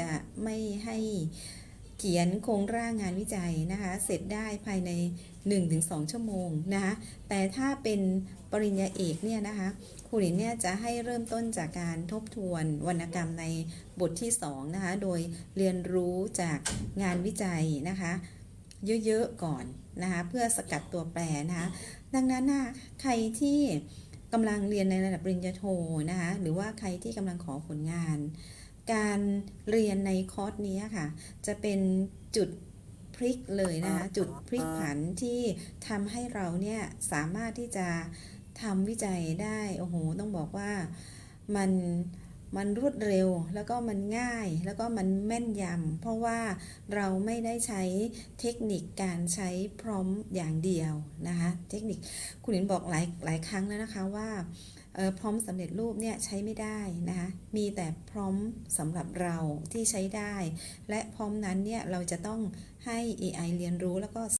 จะไม่ให้เขียนโครงร่างงานวิจัยนะคะ เสร็จได้ภายใน 1-2 ชั่วโมงนะคะ แต่ถ้าเป็นปริญญาเอกเนี่ยนะคะครูหลินเนี่ยจะให้เริ่มต้นจากการทบทวนวรรณกรรมในบทที่ 2 นะคะ โดยเรียนรู้จากงานวิจัยนะคะ เยอะๆก่อนนะคะ เพื่อสกัดตัวแปรนะคะ ดังนั้นนะใครที่กำลังเรียนในระดับปริญญาโทนะคะ หรือว่าใครที่กำลังขอผลงาน การเรียนในคอร์สนี้ค่ะ จะเป็นจุดพลิกเลยนะคะ จุดพลิกผันที่ทำให้เราเนี่ยสามารถที่จะทำวิจัยได้ โอ้โห ต้องบอกว่ามัน มันรวดเร็วแล้วก็มันง่ายแล้วก็มันแม่นยำเพราะว่าเราไม่ได้ใช้เทคนิคการใช้พร้อมอย่างเดียวนะคะเทคนิคคุณหลินบอกหลายหลายครั้งแล้วนะคะว่าพร้อมสำเร็จรูปเนี่ยใช้ไม่ได้นะคะมีแต่พร้อมสำหรับเราที่ใช้ได้ และพร้อมนั้นเนี่ยเราจะต้องให้ AI เรียนรู้แล้วก็